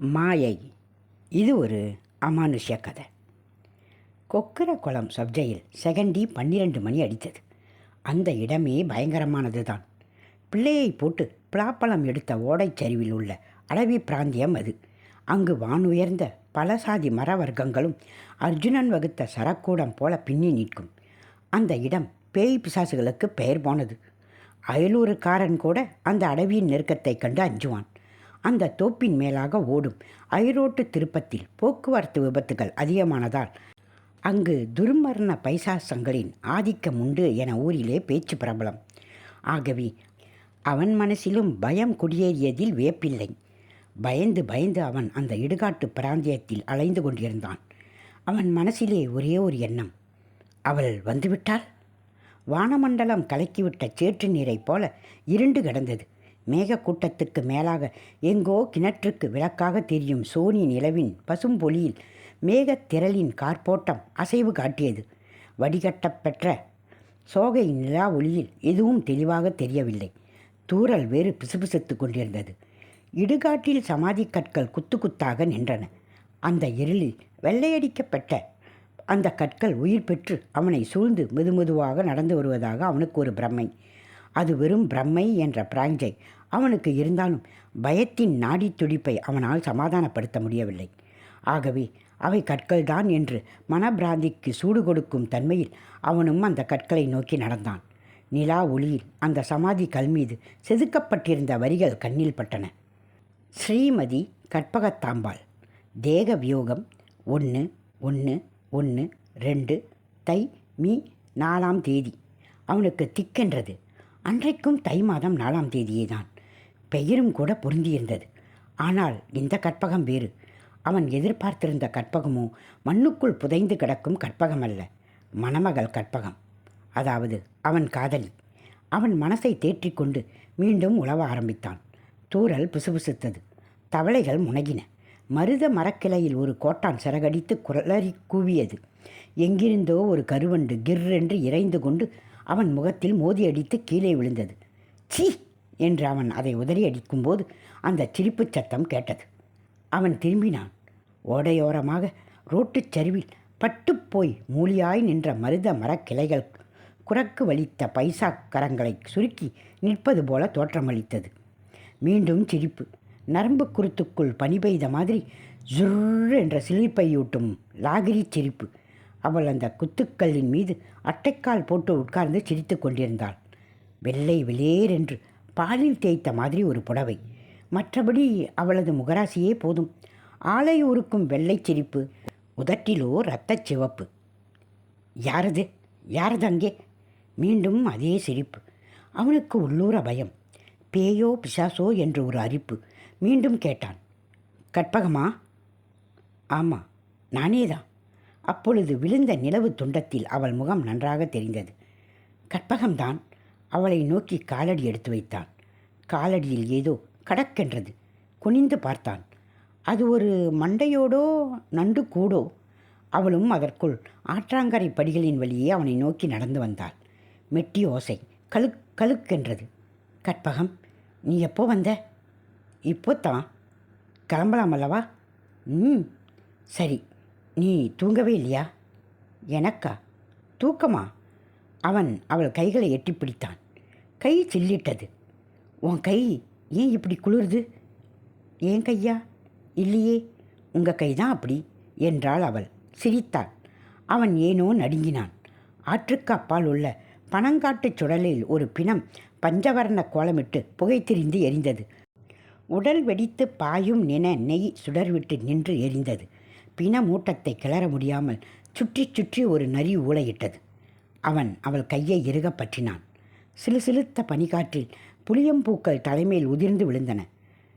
மாயை. இது ஒரு அமானுஷ்ய கதை. கொக்கர குளம் சப்ஜையில் செகண்டி பன்னிரண்டு மணி அடித்தது. அந்த இடமே பயங்கரமானது தான் பிள்ளையை போட்டு பலாப்பழம் எடுத்த ஓடைச்சரிவில் உள்ள அடவி பிராந்தியம் அது. அங்கு வானுயர்ந்த பல சாதி மர வர்க்கங்களும் அர்ஜுனன் வகுத்த சரக்கூடம் போல பின்னி நிற்கும். அந்த இடம் பேய் பிசாசுகளுக்கு பெயர் போனது. அயலூருக்காரன் கூட அந்த அடவியின் நெருக்கத்தை கண்டு அஞ்சுவான். அந்த தோப்பின் மேலாக ஓடும். ஐரோட்டு திருப்பத்தில் போக்குவரத்து விபத்துகள் அதிகமானதால் அங்கு துர்மரண பைசாசங்களின் ஆதிக்கம் உண்டு என ஊரிலே பேச்சு பிரபலம். ஆகவே அவன் மனசிலும் பயம் குடியேறியதில் வியப்பில்லை. பயந்து பயந்து அவன் அந்த இடுகாட்டு பிராந்தியத்தில் அலைந்து கொண்டிருந்தான். அவன் மனசிலே ஒரே ஒரு எண்ணம். அவள் வந்துவிட்டாள்? வானமண்டலம் கலக்கிவிட்ட சேற்று நீரைப் போல இருண்டு கிடந்தது. மேகக்கூட்டத்துக்கு மேலாக எங்கோ கிணற்றுக்கு விளக்காக தெரியும் சோனி நிலவின் பசும்பொலியில் மேகத்திரளின் கார்போட்டம் அசைவு காட்டியது. வடிகட்டப்பெற்ற சோகை நிலா ஒளியில் எதுவும் தெளிவாக தெரியவில்லை. தூறல் வேறு பிசுபிசுத்து கொண்டிருந்தது. இடுகாட்டில் சமாதி கற்கள் குத்து குத்தாக நின்றன. அந்த இருளில் வெள்ளையடிக்கப்பட்ட அந்த கற்கள் உயிர் பெற்று அவனை சூழ்ந்து மெதுமெதுவாக நடந்து வருவதாக அவனுக்கு ஒரு பிரம்மை. அது வெறும் பிரம்மை என்ற பிராஞ்சை. அவனுக்கு இருந்தாலும் பயத்தின் நாடி துடிப்பை அவனால் சமாதானப்படுத்த முடியவில்லை. ஆகவே அவை கற்கள்தான் என்று மனப்பிராந்திக்கு சூடு கொடுக்கும் தன்மையில் அவனும் அந்த கற்களை நோக்கி நடந்தான். நிலா ஒளியில் அந்த சமாதி கல் மீது செதுக்கப்பட்டிருந்த வரிகள் கண்ணில் பட்டன. ஸ்ரீமதி கற்பகத்தாம்பாள் தேக வியோகம் ஒன்று ஒன்று ஒன்று ரெண்டு தை மீ நாலாம் தேதி. அவனுக்கு திக்கென்றது. அன்றைக்கும் தை மாதம் நாலாம் தேதியே தான் பெயரும் கூட பொருந்தியிருந்தது. ஆனால் இந்த கற்பகம் வேறு. அவன் எதிர்பார்த்திருந்த கற்பகமோ மண்ணுக்குள் புதைந்து கிடக்கும் கற்பகம் அல்ல மணமகள் கற்பகம். அதாவது அவன் காதலி. அவன் மனசை தேற்றிக்கொண்டு மீண்டும் உழவ ஆரம்பித்தான். தூறல் புசுபுசுத்தது. தவளைகள் முனகின. மருத மரக்கிளையில் ஒரு கோட்டான் சிறகடித்து குரலறி கூவியது. எங்கிருந்தோ ஒரு கருவண்டு கிர்ரென்று இறைந்து கொண்டு அவன் முகத்தில் மோதி அடித்து கீழே விழுந்தது. சீ என்று அவன் அதை உதறி அடிக்கும்போது அந்த சிரிப்புச் சத்தம் கேட்டது. அவன் திரும்பினான். ஓடையோரமாக ரோட்டுச் சரிவில் பட்டுப்போய் மூலியாய் நின்ற மருத மரக்கிளைகள் குரக்கு வலித்த பைசா கரங்களை சுருக்கி நிற்பது போல தோற்றமளித்தது. மீண்டும் சிரிப்பு நரம்பு குருத்துக்குள் பனி பெய்த மாதிரி ஜுர் என்ற சிலிர்ப்பையூட்டும் லாகிரி சிரிப்பு. அவள் அந்த குத்துக்கல்லின் மீது அட்டைக்கால் போட்டு உட்கார்ந்து சிரித்து கொண்டிருந்தாள். வெள்ளை வெளியேறென்று என்று பாலில் தேய்த்த மாதிரி ஒரு புடவை. மற்றபடி அவளது முகராசியே போதும். ஆலை உருக்கும் வெள்ளைச் சிரிப்பு உதட்டிலோ இரத்த சிவப்பு. யாரது? யாரது அங்கே? மீண்டும் அதே சிரிப்பு. அவனுக்கு உள்ளூர பயம். பேயோ பிசாசோ என்று ஒரு அரிப்பு. மீண்டும் கேட்டான். கற்பகமா? ஆமாம் நானே தான் அப்பொழுது விழுந்த நிலவு துண்டத்தில் அவள் முகம் நன்றாக தெரிந்தது. கற்பகம்தான். அவளை நோக்கி காலடி எடுத்து வைத்தான். காலடியில் ஏதோ கடக்கென்றது குனிந்து பார்த்தான். அது ஒரு மண்டையோடோ நண்டு கூடோ? அவளும் அதற்குள் ஆற்றாங்கரை படிகளின் வழியே அவனை நோக்கி நடந்து வந்தாள். மெட்டி ஓசை கழுக் கழுக்கென்றது. கற்பகம் நீ எப்போ வந்த? இப்போ தான். கிளம்பலாம் அல்லவா? ம். சரி நீ தூங்கவே இல்லையா? எனக்கா? தூக்கமா? அவன் அவள் கைகளை எட்டி பிடித்தான். கை சில்லிட்டது. உன் கை ஏன் இப்படி குளிர்து? ஏன் கையா? இல்லையே உங்கள் கை தான் அப்படி என்றாள் அவள். சிரித்தாள். அவன் ஏனோ நடுங்கினான். ஆற்றுக்கு அப்பால் உள்ள பனங்காட்டுச் சுடலில் ஒரு பிணம் பஞ்சவர்ண கோலமிட்டு புகைத்திரிந்து எரிந்தது. உடல் வெடித்து பாயும் நின நெய் சுடர்விட்டு நின்று எரிந்தது. பிண மூட்டத்தை கிளற முடியாமல் சுற்றி சுற்றி ஒரு நரி ஊளையிட்டது. அவன் அவள் கையை இறுகப் பற்றினான். சிலு சிலுத்த பனிக்காற்றில் புளியம்பூக்கள் தலைமையில் உதிர்ந்து விழுந்தன.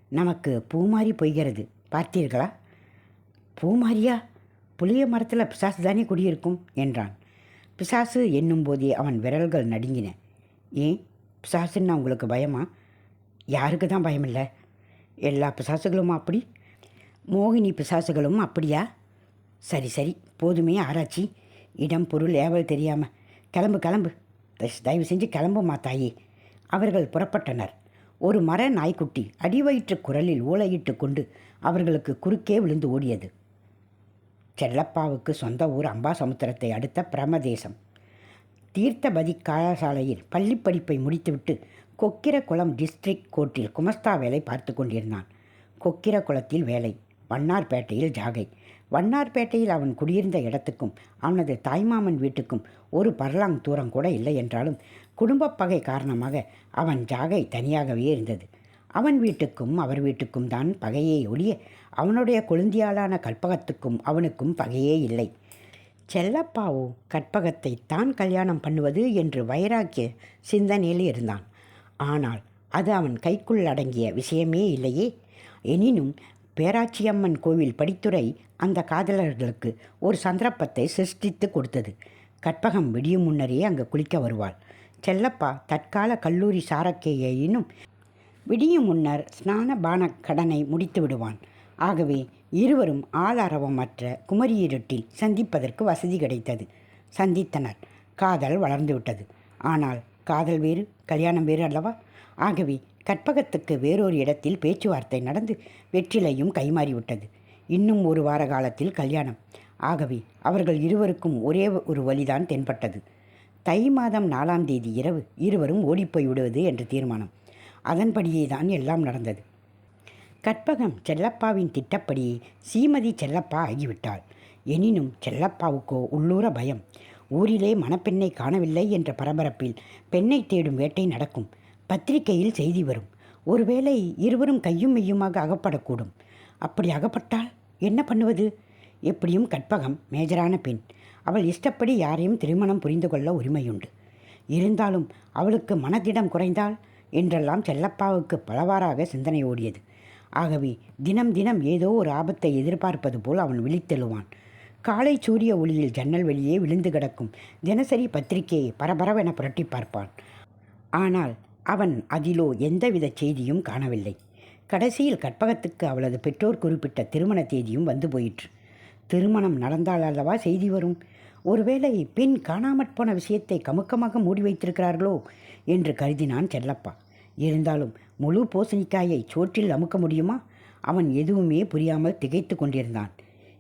நமக்கு பூமாரி பொய்கிறது. பார்த்தீர்களா? பூமாரியா? புளிய மரத்தில் பிசாசு தானே குடியிருக்கும்? என்றான். பிசாசு என்னும் போதே அவன் விரல்கள் நடுங்கின. ஏன்? பிசாசுன்னா உங்களுக்கு பயமா? யாருக்கு தான் பயம் இல்லை எல்லா பிசாசுகளும் அப்படி? மோகினி பிசாசுகளும் அப்படியா? சரி சரி. போதுமே ஆராய்ச்சி. இடம் பொருள் ஏவல் தெரியாமல் கிளம்பு கிளம்பு. தஸ்- தயவு செஞ்சு கிளம்புமா தாயி. அவர்கள் புறப்பட்டனர். ஒரு மர நாய்க்குட்டி அடிவயிற்று குரலில் ஊளையிட்டு கொண்டு அவர்களுக்கு குறுக்கே விழுந்து ஓடியது. செல்லப்பாவுக்கு சொந்த ஊர் அம்பாசமுத்திரத்தை அடுத்த பிரமதேசம். தீர்த்தபதி கலாசாலையில் பள்ளிப்படிப்பை முடித்துவிட்டு கொக்கிரகுளம் டிஸ்ட்ரிக்ட் கோர்ட்டில் குமஸ்தா வேலை பார்த்து கொண்டிருந்தான். கொக்கிரகுளத்தில் வேலை வண்ணார்பேட்டையில் ஜாகை. வண்ணார்பேட்டையில் அவன் குடியிருந்த இடத்துக்கும் அவனது தாய்மாமன் வீட்டுக்கும் ஒரு பர்லாங் தூரம் கூட இல்லை என்றாலும் குடும்பப் பகை காரணமாக அவன் ஜாகை தனியாகவே இருந்தது. அவன் வீட்டுக்கும் அவர் வீட்டுக்கும் தான் பகையே ஒழிய அவனுடைய கொழுந்தியாளான கற்பகத்துக்கும் அவனுக்கும் பகையே இல்லை. செல்லப்பாவோ கற்பகத்தை தான் கல்யாணம் பண்ணுவது என்று வைராக்கிய சிந்தனையில் இருந்தான். ஆனால் அது அவன் கைக்குள் அடங்கிய விஷயமே இல்லையே. எனினும் பேராச்சியம்மன் கோவில் படித்துறை அந்த காதலர்களுக்கு ஒரு சந்தர்ப்பத்தை சிருஷ்டித்து கொடுத்தது. கற்பகம் விடியும் முன்னரே அங்கு குளிக்க வருவாள். செல்லப்பா தற்கால கல்லூரி சாரக்கேயினும் விடியும் முன்னர் ஸ்நான பான கடனை முடித்து விடுவான். ஆகவே இருவரும் ஆளாரவமற்ற குமரியிருட்டில் சந்திப்பதற்கு வசதி கிடைத்தது. சந்தித்தனர். காதல் வளர்ந்துவிட்டது. ஆனால் காதல் வேறு கல்யாணம் வேறு அல்லவா? ஆகவே கற்பகத்துக்கு வேறொரு இடத்தில் பேச்சுவார்த்தை நடந்து வெற்றிலையும் கைமாறிவிட்டது. இன்னும் ஒரு வார காலத்தில் கல்யாணம். ஆகவே அவர்கள் இருவருக்கும் ஒரே ஒரு வழிதான் தென்பட்டது. தை மாதம் நாலாம் தேதி இரவு இருவரும் ஓடிப்போய் விடுவது என்று தீர்மானம். அதன்படியே தான் எல்லாம் நடந்தது. கற்பகம் செல்லப்பாவின் திட்டப்படி சீமதி செல்லப்பா ஆகிவிட்டாள். எனினும் செல்லப்பாவுக்கோ உள்ளூர பயம். ஊரிலே மணப்பெண்ணை காணவில்லை என்ற பரபரப்பில் பெண்ணை தேடும் வேட்டை நடக்கும். பத்திரிகையில் செய்தி வரும். ஒருவேளை இருவரும் கையும் மெய்யுமாக அகப்படக்கூடும். அப்படி அகப்பட்டால் என்ன பண்ணுவது? எப்படியும் கற்பகம் மேஜரான பெண். அவள் இஷ்டப்படி யாரையும் திருமணம் புரிந்து கொள்ள உரிமையுண்டு. இருந்தாலும் அவளுக்கு மனதிடம் குறைந்தால் என்றெல்லாம் செல்லப்பாவுக்கு பலவாறாக சிந்தனை ஓடியது. ஆகவே தினம் தினம் ஏதோ ஒரு ஆபத்தை எதிர்பார்ப்பது போல் அவன் விழித்தெழுவான். காலை சூரிய ஒளியில் ஜன்னல் வெளியே விழுந்து கிடக்கும் தினசரி பத்திரிகையை பரபரவென புரட்டி பார்ப்பான். ஆனால் அவன் அதிலோ எந்தவித செய்தியும் காணவில்லை. கடைசியில் கற்பகத்துக்கு அவளது பெற்றோர் குறிப்பிட்ட திருமண தேதியும் வந்து போயிற்று. திருமணம் நடந்தால் அல்லவா செய்தி வரும்? ஒருவேளை பெண் காணாமற் போன விஷயத்தை கமுக்கமாக மூடி வைத்திருக்கிறார்களோ என்று கருதினான் செல்லப்பா. இருந்தாலும் முழு பூசணிக்காயை சோற்றில் அமுக்க முடியுமா? அவன் எதுவுமே புரியாமல் திகைத்து கொண்டிருந்தான்.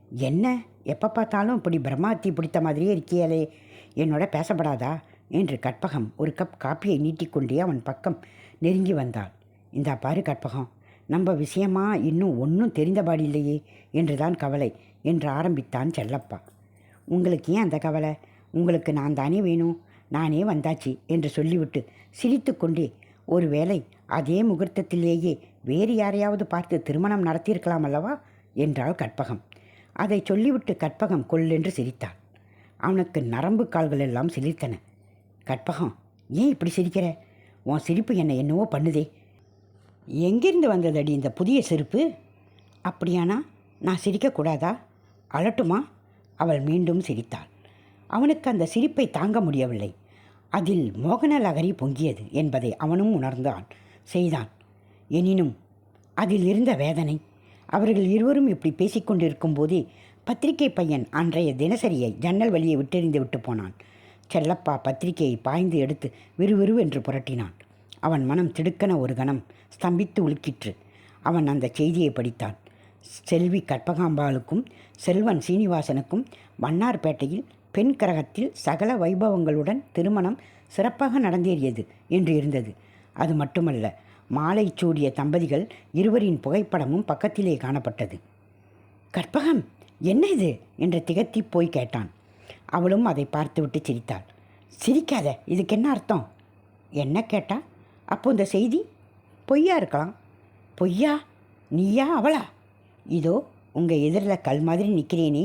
என்ன? எப்போ பார்த்தாலும் இப்படி பிரம்மாத்தி பிடித்த மாதிரியே இருக்கியாலே என்னோட பேசப்படாதா? என்று கற்பகம் ஒரு கப் காப்பியை நீட்டிக்கொண்டே அவன் பக்கம் நெருங்கி வந்தாள். இந்தா பாரு கற்பகம் நம்ம விஷயமா இன்னும் ஒன்றும் தெரிந்தபாடு இல்லையே என்றுதான் கவலை என்று ஆரம்பித்தான் செல்லப்பா. உங்களுக்கு ஏன் அந்த கவலை? உங்களுக்கு நான் தானே வேணும்? நானே வந்தாச்சு என்று சொல்லிவிட்டு சிரித்துக்கொண்டே ஒருவேளை அதே முகூர்த்தத்திலேயே வேறு யாரையாவது பார்த்து திருமணம் நடத்தியிருக்கலாம் அல்லவா? என்றாள் கற்பகம். அதை சொல்லிவிட்டு கற்பகம் கொல்லென்று சிரித்தாள். அவனுக்கு நரம்பு கால்கள் எல்லாம் சிலிர்த்தன. கற்பகம் ஏன் இப்படி சிரிக்கிற? உன் சிரிப்பு என்னை என்னவோ பண்ணுதே. எங்கிருந்து வந்ததடி இந்த புதிய செருப்பு? அப்படியானா நான் சிரிக்கக்கூடாதா அழட்டுமா? அவள் மீண்டும் சிரித்தாள். அவனுக்கு அந்த சிரிப்பை தாங்க முடியவில்லை. அதில் மோகனலகரி பொங்கியது என்பதை அவனும் உணர்ந்தான் செய்தான். எனினும் அதில் இருந்த வேதனை அவர்கள் இருவரும் இப்படி பேசிக்கொண்டிருக்கும் போதே பத்திரிகை பையன் அன்றைய தினசரியை ஜன்னல் வழியை விட்டெறிந்து விட்டு போனான். செல்லப்பா பத்திரிகையை பாய்ந்து எடுத்து விறுவிறு என்று புரட்டினான். அவன் மனம் திடுக்கன ஒரு கணம் ஸ்தம்பித்து உலுக்கிற்று. அவன் அந்த செய்தியை படித்தான். செல்வி கற்பகாம்பாளுக்கும் செல்வன் சீனிவாசனுக்கும் வண்ணார்பேட்டையில் பெண் கிரகத்தில் சகல வைபவங்களுடன் திருமணம் சிறப்பாக நடந்தேறியது என்று இருந்தது. அது மட்டுமல்ல மாலை சூடிய தம்பதிகள் இருவரின் புகைப்படமும் பக்கத்திலே காணப்பட்டது. கற்பகம் என்ன இது? என்று திகத்தி போய் கேட்டான். அவளும் அதை பார்த்துவிட்டு சிரித்தாள். சிரிக்காத இதுக்கு என்ன அர்த்தம்? என்ன கேட்டா? அப்போ இந்த செய்தி? பொய்யா இருக்கலாம். பொய்யா? நீயா அவளா? இதோ உங்கள் எதிரில் கல் மாதிரி நிற்கிறேனே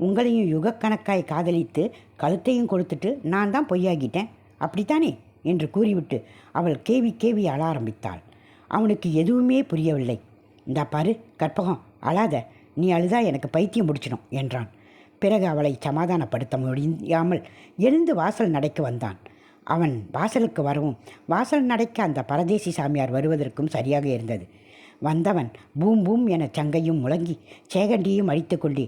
உங்களையும் யுகக்கணக்காய் காதலித்து கழுத்தையும் கொடுத்துட்டு நான் தான் பொய்யாகிட்டேன். அப்படித்தானே? என்று கூறிவிட்டு அவள் கேவி கேவி அழ ஆரம்பித்தாள். அவனுக்கு எதுவுமே புரியவில்லை. இந்த பாரு கற்பகம் அழாத. நீ அழுதா எனக்கு பைத்தியம் பிடிச்சிடும் என்றான். பிறகு அவளை சமாதானப்படுத்த முடியாமல் எழுந்து வாசல் நடைக்கு வந்தான். அவன் வாசலுக்கு வரவும் வாசல் நடைக்க அந்த பரதேசி சாமியார் வருவதற்கும் சரியாக இருந்தது. வந்தவன் பூம் பூம் என சங்கையும் முழங்கி சேகண்டியும் அடித்து கொண்டே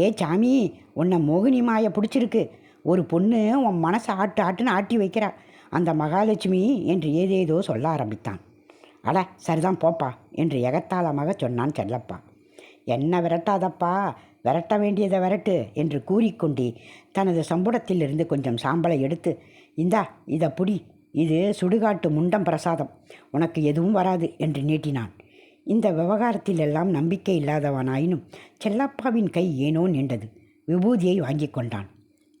ஏ சாமி உன்னை மோகினி மாய பிடிச்சிருக்கு. ஒரு பொண்ணு உன் மனசை ஆட்டு ஆட்டுன்னு ஆட்டி வைக்கிறா. அந்த மகாலட்சுமி என்று ஏதேதோ சொல்ல ஆரம்பித்தான். அட சரிதான் போப்பா என்று எகத்தாளமாக சொன்னான் செல்லப்பா. என்ன விரட்டாதப்பா? விரட்ட வேண்டியதை விரட்டு என்று கூறிக்கொண்டே தனது சம்புடத்திலிருந்து கொஞ்சம் சாம்பலை எடுத்து இந்தா இதை புடி. இது சுடுகாட்டு முண்டம் பிரசாதம். உனக்கு எதுவும் வராது என்று நீட்டினான். இந்த விவகாரத்தில் எல்லாம் நம்பிக்கை இல்லாதவனாயினும் செல்லப்பாவின் கை ஏனோ நீண்டது விபூதியை வாங்கி கொண்டான்.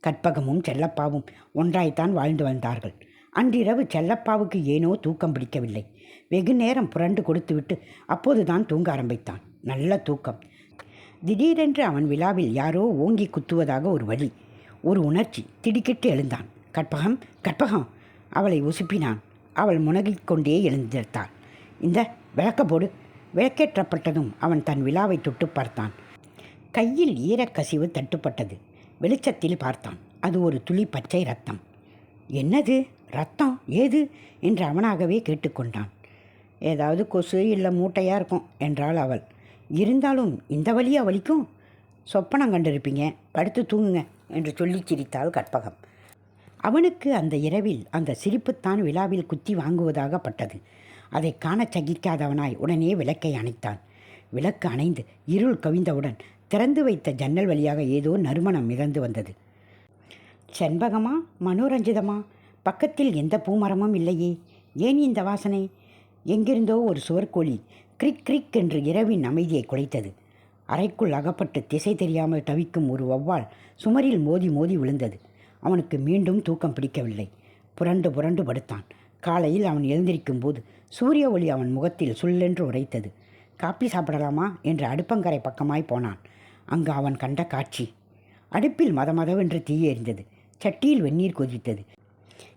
கற்பகமும் செல்லப்பாவும் ஒன்றாய்த்தான் வாழ்ந்து வந்தார்கள். அன்றிரவு செல்லப்பாவுக்கு ஏனோ தூக்கம் பிடிக்கவில்லை. வெகு நேரம் புரண்டு கொடுத்துவிட்டு அப்போதுதான் தூங்க ஆரம்பித்தான். நல்ல தூக்கம். திடீரென்று அவன் விழாவில் யாரோ ஓங்கி குத்துவதாக ஒரு வழி ஒரு உணர்ச்சி திடுக்கிட்டு எழுந்தான். கற்பகம் கற்பகம்! அவளை உசுப்பினான். அவள் முனகிக் கொண்டே எழுந்திருத்தாள் இந்த விளக்க போடு. விளக்கேற்றப்பட்டதும் அவன் தன் விழாவை தொட்டு பார்த்தான். கையில் ஈரக்கசிவு தட்டுப்பட்டது. வெளிச்சத்தில் பார்த்தான். அது ஒரு துளி பச்சை ரத்தம். என்னது? ரத்தம்? ஏது? என்று அவனாகவே கேட்டுக்கொண்டான். ஏதாவது கொசு இல்லை மூட்டையாக இருக்கும் என்றாள் அவள். இருந்தாலும் இந்த வழியா வலிக்கும்? சொப்பனம் கண்டிருப்பீங்க. படுத்து தூங்குங்க என்று சொல்லி சிரித்தாள் கற்பகம். அவனுக்கு அந்த இரவில் அந்த சிரிப்புத்தான் விழாவில் குத்தி வாங்குவதாக பட்டது. அதை காணச் சகிக்காதவனாய் உடனே விளக்கை அணைத்தான். விளக்கு அணைந்து இருள் கவிந்தவுடன் திறந்து வைத்த ஜன்னல் வழியாக ஏதோ நறுமணம் மிதந்து வந்தது. செண்பகமா? மனோரஞ்சிதமா? பக்கத்தில் எந்த பூமரமும் இல்லையே. ஏன் இந்த வாசனை? எங்கிருந்தோ ஒரு சுவர்கோழி கிரிக் கிரிக் என்று இரவின் அமைதியை குலைத்தது. அறைக்குள் அகப்பட்டு திசை தெரியாமல் தவிக்கும் ஒரு வௌவால் சுமரில் மோதி மோதி விழுந்தது. அவனுக்கு மீண்டும் தூக்கம் பிடிக்கவில்லை. புரண்டு புரண்டு படுத்தான். காலையில் அவன் எழுந்திருக்கும் போது சூரிய ஒளி அவன் முகத்தில் சுள்ளென்று உரைத்தது. காப்பி சாப்பிடலாமா? என்று அடுப்பங்கரை பக்கமாய் போனான். அங்கு அவன் கண்ட காட்சி. அடுப்பில் மதமதவென்று தீ எரிந்தது சட்டியில் வெந்நீர் கொதித்தது.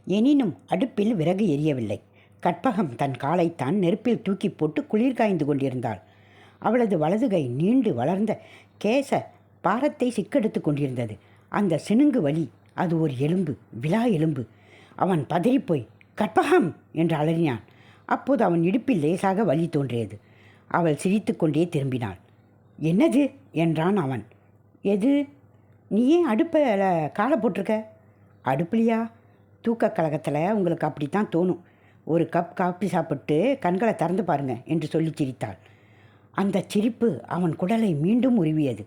எனினும் அடுப்பில் விறகு எரியவில்லை. கற்பகம் தன் காலைத்தான் நெருப்பில் தூக்கி போட்டு குளிர் காய்ந்து கொண்டிருந்தாள். அவளது வலது கை நீண்டு வளர்ந்த கேச பாரத்தை சிக்கெடுத்து கொண்டிருந்தது. அந்த சினுங்கு வலி அது ஒரு எலும்பு விழா எலும்பு. அவன் பதறிப்போய் கற்பகம்! என்று அலறினான். அப்போது அவன் இடுப்பில் லேசாக வலி தோன்றியது. அவள் சிரித்துக்கொண்டே திரும்பினாள். என்னது? என்றான் அவன். எது? நீ ஏன் அடுப்பில் காலை போட்டிருக்க? அடுப்புலையா? தூக்க கழகத்தில் உங்களுக்கு அப்படித்தான் தோணும். ஒரு கப் காப்பி சாப்பிட்டு கண்களை திறந்து பாருங்க என்று சொல்லி சிரித்தாள். அந்த சிரிப்பு அவன் குடலை மீண்டும் உருவியது.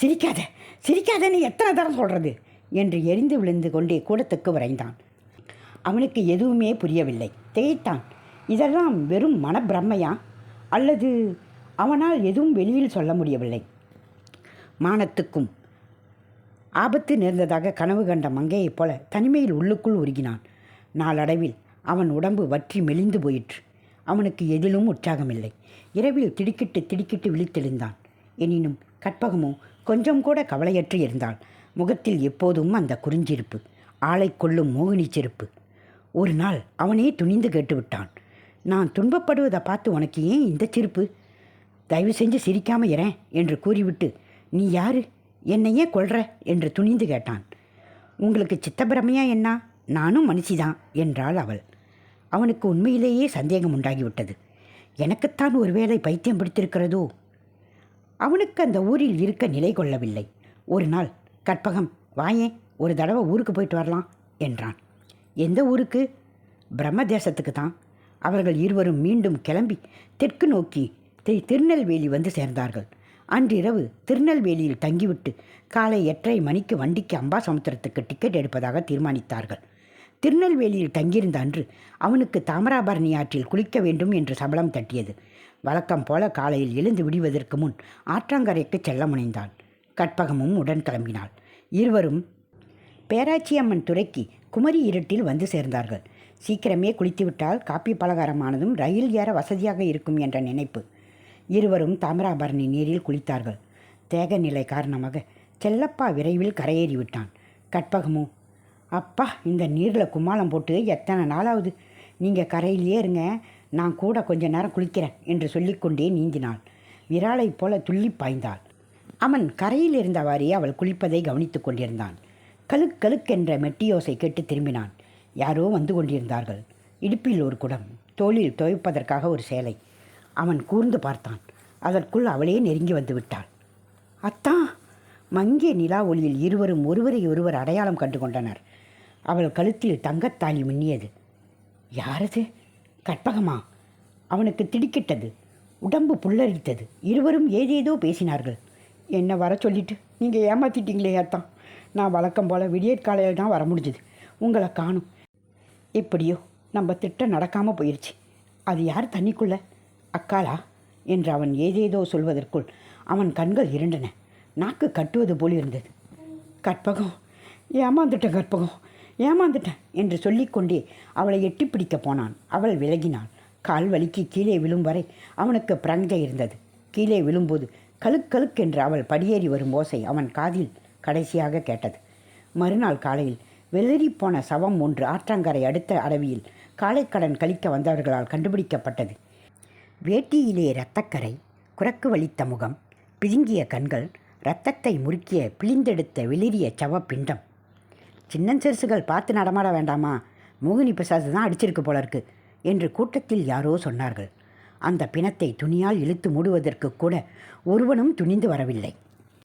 சிரிக்காத சிரிக்காதன்னு எத்தனை தரம் சொல்கிறது என்று எரிந்து விழுந்து கொண்டே கூடத்துக்கு விரைந்தான். அவனுக்கு எதுவுமே புரியவில்லை. திகைத்தான் இதெல்லாம் வெறும் மனப்பிரம்மையா அல்லது அவனால் எதுவும் வெளியில் சொல்ல முடியவில்லை? மானத்துக்கும் ஆபத்து நேர்ந்ததாக கனவு கண்ட மங்கையைப் போல தனிமையில் உள்ளுக்குள் உருகினான். நாளடைவில் அவன் உடம்பு வற்றி மெலிந்து போயிற்று. அவனுக்கு எதிலும் உற்சாகமில்லை. இரவில் திடுக்கிட்டு திடுக்கிட்டு விழித்தெழுந்தான். எனினும் கற்பகமோ கொஞ்சம் கூட கவலையற்று இருந்தாள். முகத்தில் எப்போதும் அந்த குறிஞ்சிருப்பு. ஆளை கொள்ளும் மோகினி செருப்பு. ஒரு நாள் அவனே துணிந்து கேட்டுவிட்டான். நான் துன்பப்படுவதை பார்த்து உனக்கு ஏன் இந்த செருப்பு? தயவு செஞ்சு சிரிக்காம இரேன் என்று கூறிவிட்டு நீ யாரு? என்னையே கொள்ற என்று துணிந்து கேட்டான். உங்களுக்கு சித்தப்பிரமையா என்ன? நானும் மனுஷிதான் என்றாள் அவள். அவனுக்கு உண்மையிலேயே சந்தேகம் உண்டாகிவிட்டது. எனக்குத்தான் ஒருவேளை பைத்தியம் பிடித்திருக்கிறதோ? அவனுக்கு அந்த ஊரில் இருக்க நிலை கொள்ளவில்லை. ஒரு நாள் கற்பகம் வாயேன் ஒரு தடவை ஊருக்கு போயிட்டு வரலாம் என்றான். எந்த ஊருக்கு? பிரம்ம தேசத்துக்கு தான். அவர்கள் இருவரும் மீண்டும் கிளம்பி தெற்கு நோக்கி தி- திருநெல்வேலி வந்து சேர்ந்தார்கள். அன்றிரவு திருநெல்வேலியில் தங்கிவிட்டு காலை எட்டரை மணிக்கு வண்டிக்கு அம்பாசமுத்திரத்துக்கு டிக்கெட் எடுப்பதாக தீர்மானித்தார்கள். திருநெல்வேலியில் தங்கியிருந்த அன்று அவனுக்கு தாமிராபரணி ஆற்றில் குளிக்க வேண்டும் என்று சபலம் தட்டியது. வழக்கம் போல காலையில் எழுந்து விடுவதற்கு முன் ஆற்றங்கரைக்கு செல்ல முனைந்தான். கற்பகமும் உடன் கிளம்பினாள். இருவரும் பேராச்சியம்மன் துறைக்கு குமரி இருட்டில் வந்து சேர்ந்தார்கள். சீக்கிரமே குளித்துவிட்டால் காப்பி பலகாரமானதும் ரயில் ஏற வசதியாக இருக்கும் என்ற நினைப்பு. இருவரும் தாமிராபரணி நீரில் குளித்தார்கள். தேக நிலை காரணமாக செல்லப்பா விரைவில் கரையேறி விட்டான் கற்பகமோ அப்பா இந்த நீரில் கும்மாளம் போட்டு எத்தனை நாளாவது? நீங்கள் கரையிலேயே இருங்க நான் கூட கொஞ்ச நேரம் குளிக்கிறேன் என்று சொல்லிக்கொண்டே நீந்தினாள். விராலைப் போல துள்ளி பாய்ந்தாள். அவன் கரையில் இருந்தவாறே அவள் குளிப்பதை கவனித்து கொண்டிருந்தான். கலுக் கலுக் என்ற மெட்டியோசை கேட்டு திரும்பினான். யாரோ வந்து கொண்டிருந்தார்கள். இடுப்பில் ஒரு குடம் தோளில் துவைப்பதற்காக ஒரு சேலை. அவன் கூர்ந்து பார்த்தான். அதற்குள் அவளே நெருங்கி வந்து விட்டாள். அத்தா! மங்கிய நிலா ஒளியில் இருவரும் ஒருவரை ஒருவர் அடையாளம் கண்டு கொண்டனர் அவள் கழுத்தில் தங்கத்தாலி மின்னியது. யாரது? கற்பகமா? அவனுக்கு திடுக்கிட்டது. உடம்பு புல்லரித்தது. இருவரும் ஏதேதோ பேசினார்கள். என்னை வர சொல்லிட்டு? நீங்கள் ஏமாத்திட்டீங்களே அத்தான் நான் வழக்கம் போல் விடியற்காலையில் தான் வர முடிஞ்சுது. உங்களை காணும். எப்படியோ நம்ம திட்டம் நடக்காமல் போயிடுச்சு அது யார் தண்ணிக்குள்ள? அக்காளா? என்று அவன் ஏதேதோ சொல்வதற்குள் அவன் கண்கள் இருண்டன. நாக்கு கட்டுவது போல் இருந்தது. கற்பகம். ஏமாந்துட்ட கற்பகம். ஏமாந்துட்டேன் என்று சொல்லிக்கொண்டே அவளை எட்டி பிடிக்கப் போனான். அவள் விலகினாள். கால் வலிக்கு கீழே விழும் வரை அவனுக்கு பிரங்கை இருந்தது. கீழே விழும்போது கழுக் கழுக் என்று அவள் படியேறி வரும் ஓசை அவன் காதில் கடைசியாக கேட்டது. மறுநாள் காலையில் வெள்ளரி போன சவம் ஒன்று ஆற்றங்கரை அடுத்த அடவியில் காலைக்கடன் கழிக்க வந்தவர்களால் கண்டுபிடிக்கப்பட்டது. வேட்டியிலே இரத்தக்கரை குரக்கு வலித்த முகம் பிதுங்கிய கண்கள் இரத்தத்தை முறுக்கிய பிழிந்தெடுத்த வெளிரிய சவப்பிண்டம் சின்னஞ்சிறுசுகள் பார்த்து நடமாட வேண்டாமா? மோகினி பிரசாத் தான் அடிச்சிருக்கு போல இருக்கு என்று கூட்டத்தில் யாரோ சொன்னார்கள். அந்த பிணத்தை துணியால் இழுத்து மூடுவதற்கு கூட ஒருவனும் துணிந்து வரவில்லை.